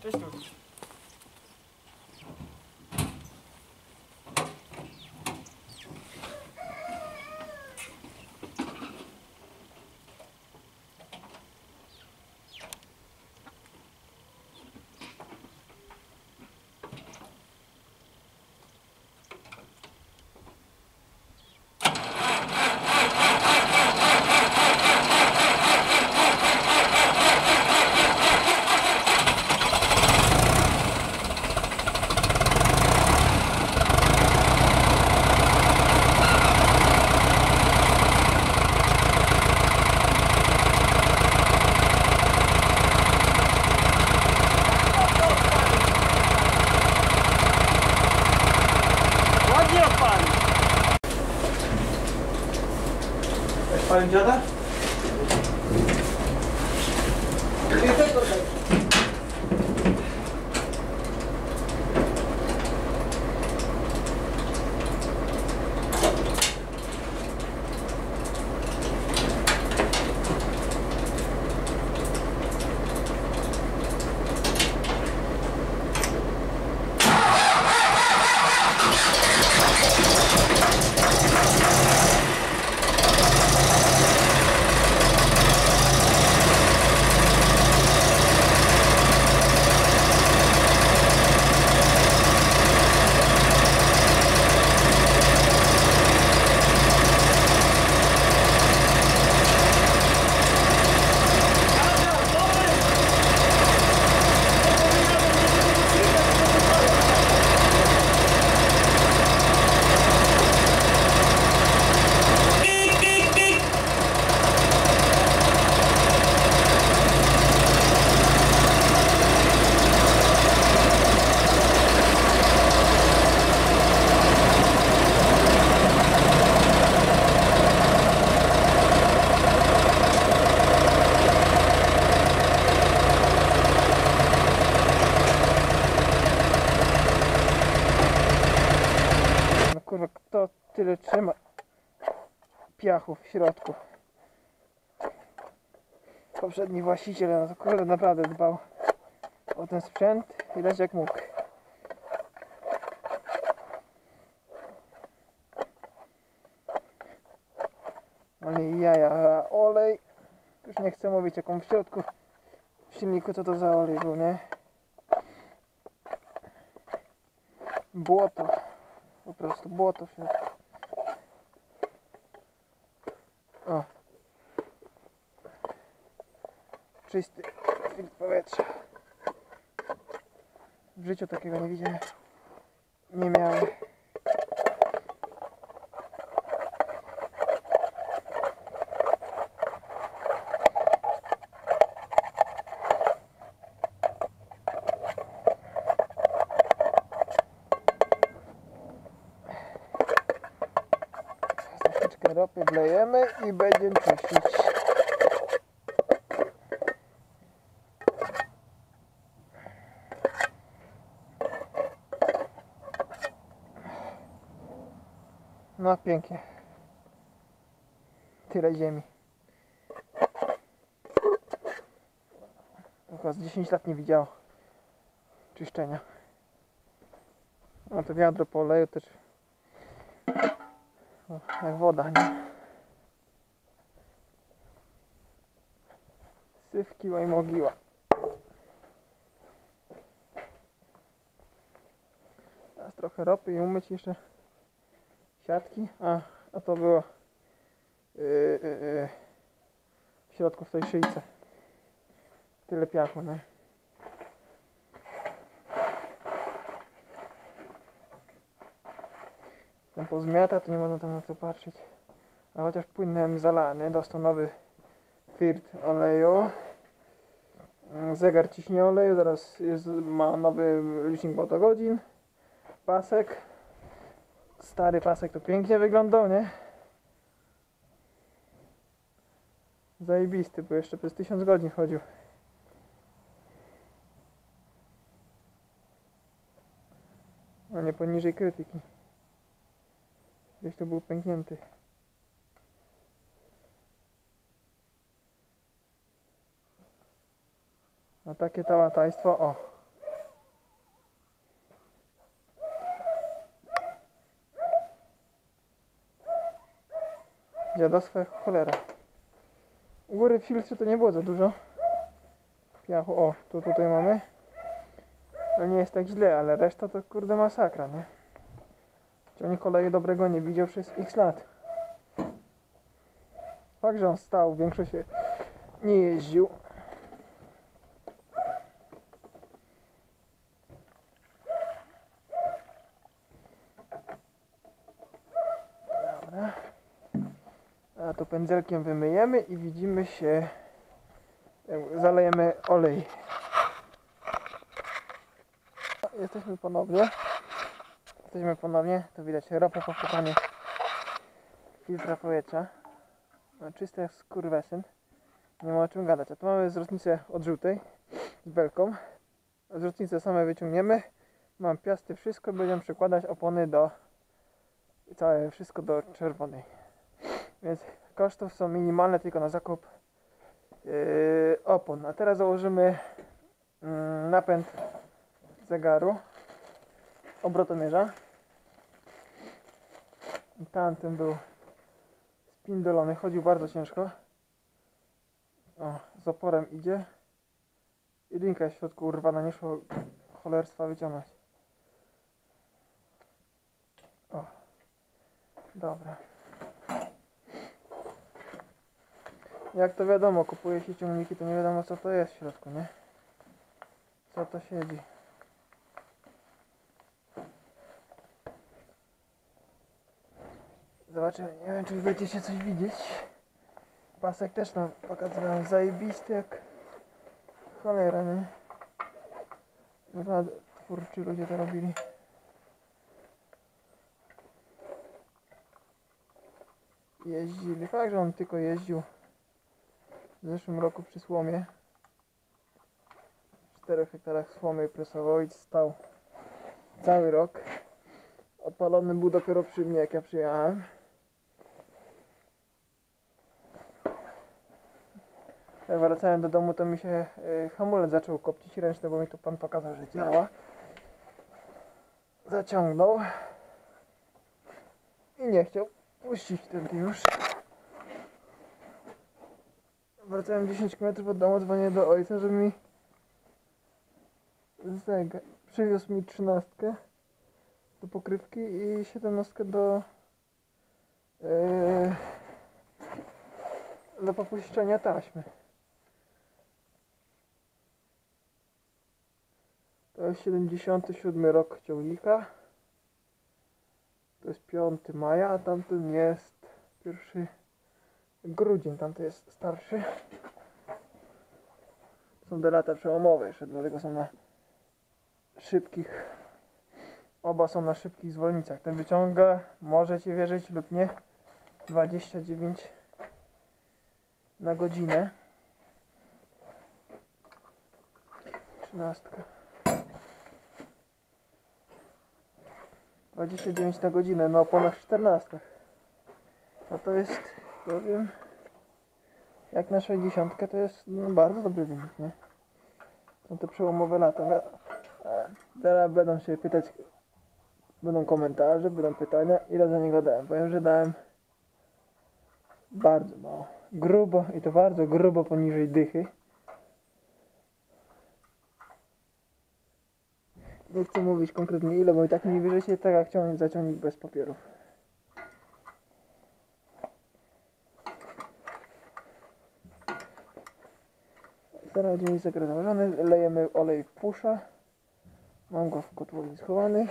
То есть вот ज़्यादा tyle trzyma piachu w środku? Poprzedni właściciel, no to naprawdę dbał o ten sprzęt widać jak mógł. Ale jaja, olej. Już nie chcę mówić jaką w środku w silniku co to za olej był, nie? Błoto. Po prostu błoto w środku. Czysty filtr powietrza. W życiu takiego nie widziałem. Nie miałem. Ropy wlejemy i będziemy czyścić. No pięknie. Tyle ziemi. Tylko z 10 lat nie widział czyszczenia. A to wiadro po oleju też o, jak woda, nie? Syfkiła i mogiła. Teraz trochę ropy i umyć jeszcze siatki. A, a to było yy, yy, w środku w tej szyjce. Tyle piachu, nie? Ten pozmiata, to nie można tam na to patrzeć. A chociaż płynnem zalany, dostał nowy firt oleju. Mm, Zegar ciśnie oleju, zaraz jest, ma nowy licznik motogodzin. Pasek. Stary pasek to pięknie wyglądał, nie? Zajebisty, bo jeszcze przez 1000 godzin chodził. A nie poniżej krytyki. Gdzieś to był pęknięty. A takie tałataństwo, o, Dziadostwo jak cholera. U góry w filtrze to nie było za dużo. Piachu, o, tu tutaj mamy. To nie jest tak źle, ale reszta to kurde masakra, nie? Ciągnik koleju dobrego nie widział przez x lat. Fakt, że on stał, większość się nie jeździł. Dobra. A to pędzelkiem wymyjemy i widzimy się. Zalejemy olej. Jesteśmy ponownie. Jesteśmy ponownie. To widać ropa po wkopaniu filtra powietrza. No, czyste jak skurwesyn. Nie ma o czym gadać. A tu mamy zwrotnicę od żółtej z belką. Zwrotnicę same wyciągniemy. Mam piasty, wszystko. Będziemy przykładać opony do całe wszystko do czerwonej. Więc kosztów są minimalne tylko na zakup yy, opon. A teraz założymy mm, napęd zegaru obrotomierza. Tamten był spindolony, chodził bardzo ciężko. O, z oporem idzie. Jedynka jest w środku urwana, nie szło cholerstwa wyciągnąć. O, dobra. Jak to wiadomo, kupuje się ciągniki, to nie wiadomo co to jest w środku, nie? Co to siedzi. Zobaczymy, nie wiem czy będziecie coś widzieć. Pasek też nam pokazywałem zajebisty jak cholera, nie? Dwa twórczy ludzie to robili. Jeździli, fakt, że on tylko jeździł w zeszłym roku przy słomie. W 4 hektarach słomy presował i stał cały rok. Odpalony był dopiero przy mnie jak ja przyjechałem. Jak wracałem do domu to mi się y, hamulec zaczął kopcić ręczny, bo mi tu pan pokazał, że działa. Zaciągnął. I nie chciał puścić wtedy już. Wracałem 10 km od domu, dzwonię do ojca, żeby mi zeg- przywiózł mi trzynastkę do pokrywki i siedemnastkę do yy, do popuszczenia taśmy. To jest 77 rok ciągnika. To jest 5 maja, a tamten jest 1 grudzień, tamten jest starszy. Są te lata przełomowe jeszcze, dlatego są na szybkich Oba są na szybkich zwolnicach. Ten wyciąga, możecie wierzyć lub nie, 29 na godzinę. Trzynastka. 29 na godzinę, no ponad 14. No to jest, powiem, jak na 60 to jest no, bardzo dobry wynik, nie? Są te przełomowe lata. E, Teraz będą się pytać, będą komentarze, będą pytania, ile za niego dałem. Powiem, że dałem bardzo mało. Grubo i to bardzo grubo poniżej dychy. Nie chcę mówić konkretnie ile, bo i tak nie wierzycie, tak jak ciągnik za ciągnik bez papierów. Teraz dzień założony, lejemy olej w pusza. Mam go w kotłowni schowany.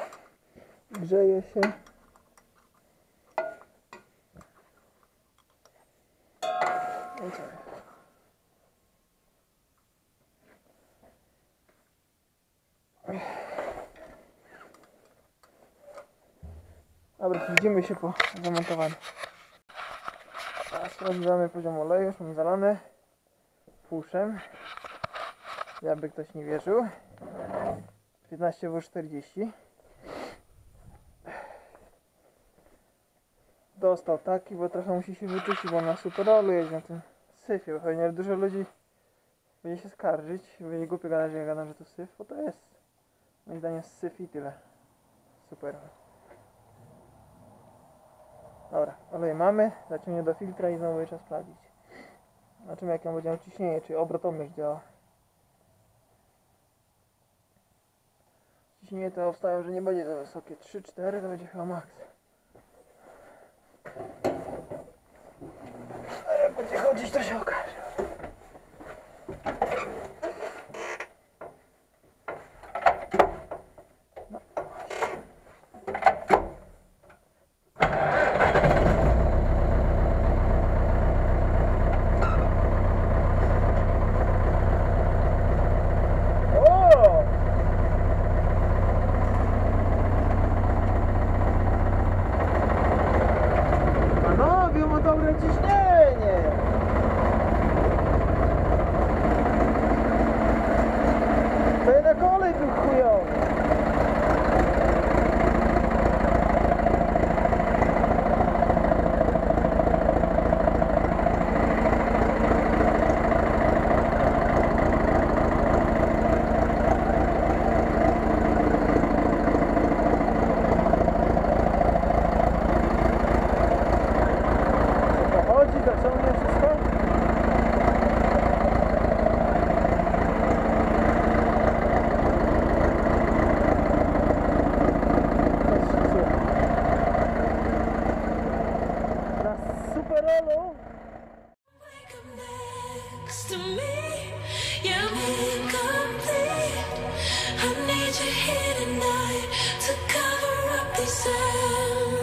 Grzeje się. Dobra, widzimy się po zamontowaniu. Teraz sprawdzamy poziom oleju, już mam zalane puszem jakby ktoś nie wierzył. 15W40 dostał taki, bo trochę musi się wyczyścić, bo na superolu jeździ na tym syfie, bo pewnie dużo ludzi będzie się skarżyć, będzie głupio gadać, jak gadam, że to syf, bo to jest moim zdaniem syf i tyle. Super. Dobra, olej mamy, zaciągnie do filtra i znowu czas sprawdzić. Zobaczymy jak ją będzie ciśnienie, czy obrotomierz działa. odcinie to obstawiam, że nie będzie za wysokie. 3-4 to będzie chyba maks. Ale będzie chodzić to się okaże.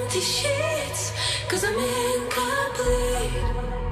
empty sheets, cause I'm incomplete.